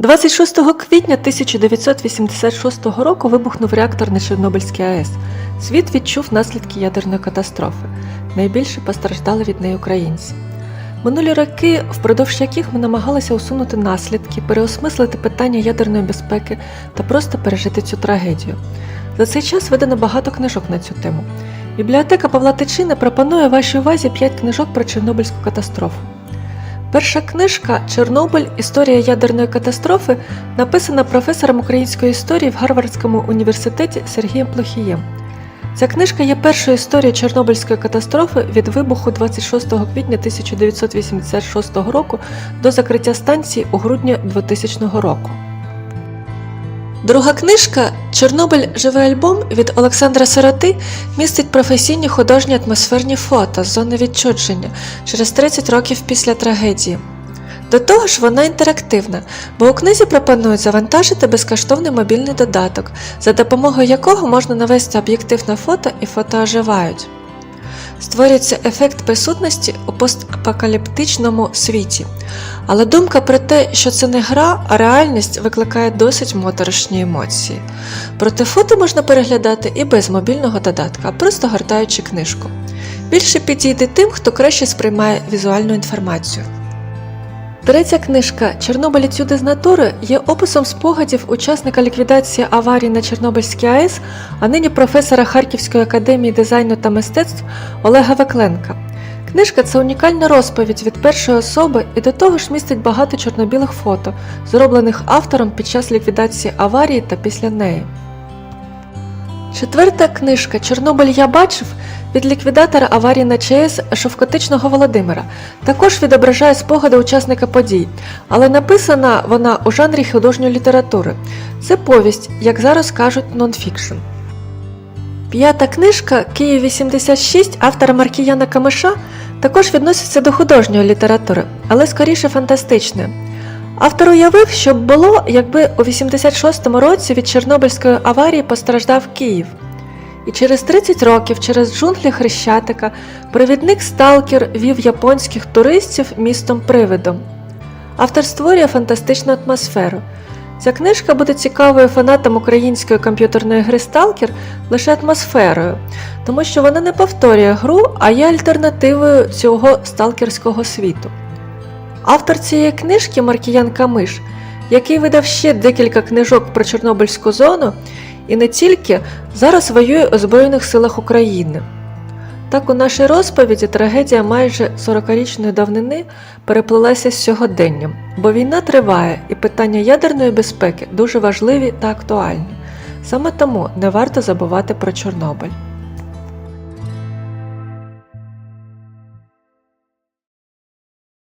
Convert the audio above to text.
26 квітня 1986 року вибухнув реактор на Чорнобильській АЕС. Світ відчув наслідки ядерної катастрофи. Найбільше постраждали від неї українці. Минулі роки, впродовж яких ми намагалися усунути наслідки, переосмислити питання ядерної безпеки та просто пережити цю трагедію. За цей час видано багато книжок на цю тему. Бібліотека Павла Тичини пропонує вашій увазі 5 книжок про Чорнобильську катастрофу. Перша книжка Чорнобиль Історія ядерної катастрофи написана професором української історії в Гарвардському університеті Сергієм Плохієм. Ця книжка є першою історією Чорнобильської катастрофи від вибуху 26 квітня 1986 року до закриття станції у грудні 2000 року. Друга книжка Чорнобиль живий альбом від Олександра Сироти містить професійні художні атмосферні фото з зони відчудження через 30 років після трагедії. До того ж, вона інтерактивна, бо у книзі пропонують завантажити безкоштовний мобільний додаток, за допомогою якого можна навести об'єктив на фото і фото оживають. Створюється ефект присутності у постапокаліптичному світі. Але думка про те, що це не гра, а реальність викликає досить моторошні емоції. Проте фото можна переглядати і без мобільного додатка, просто гортаючи книжку. Більше підійде тим, хто краще сприймає візуальну інформацію. Третя книжка Чорнобиль Етюди з натури є описом спогадів учасника ліквідації аварії на Чорнобильській АЕС, а нині професора Харківської академії дизайну та мистецтв Олега Векленка. Книжка це унікальна розповідь від першої особи і до того ж містить багато чорнобілих фото, зроблених автором під час ліквідації аварії та після неї. Четверта книжка Чорнобиль я бачив від ліквідатора аварії на ЧАЕС Шовкотичного Володимира також відображає спогади учасника подій, але написана вона у жанрі художньої літератури. Це повість, як зараз кажуть, нонфікшн. П'ята книжка Київ 86 автора Маркіяна Камиша також відноситься до художньої літератури, але скоріше фантастичної. Автор уявив, що було, якби у 86-му році від Чорнобильської аварії постраждав Київ. І через 30 років, через джунглі Хрещатика, провідник Сталкер вів японських туристів містом привидом. Автор створює фантастичну атмосферу. Ця книжка буде цікавою фанатам української комп'ютерної гри Сталкер лише атмосферою, тому що вона не повторює гру, а є альтернативою цього сталкерського світу. Автор цієї книжки Маркіян Камиш, який видав ще декілька книжок про Чорнобильську зону, і не тільки зараз воює у Збройних силах України. Так у нашій розповіді трагедія майже 40-річної давнини переплилася з сьогоденням, бо війна триває і питання ядерної безпеки дуже важливі та актуальні. Саме тому не варто забувати про Чорнобиль.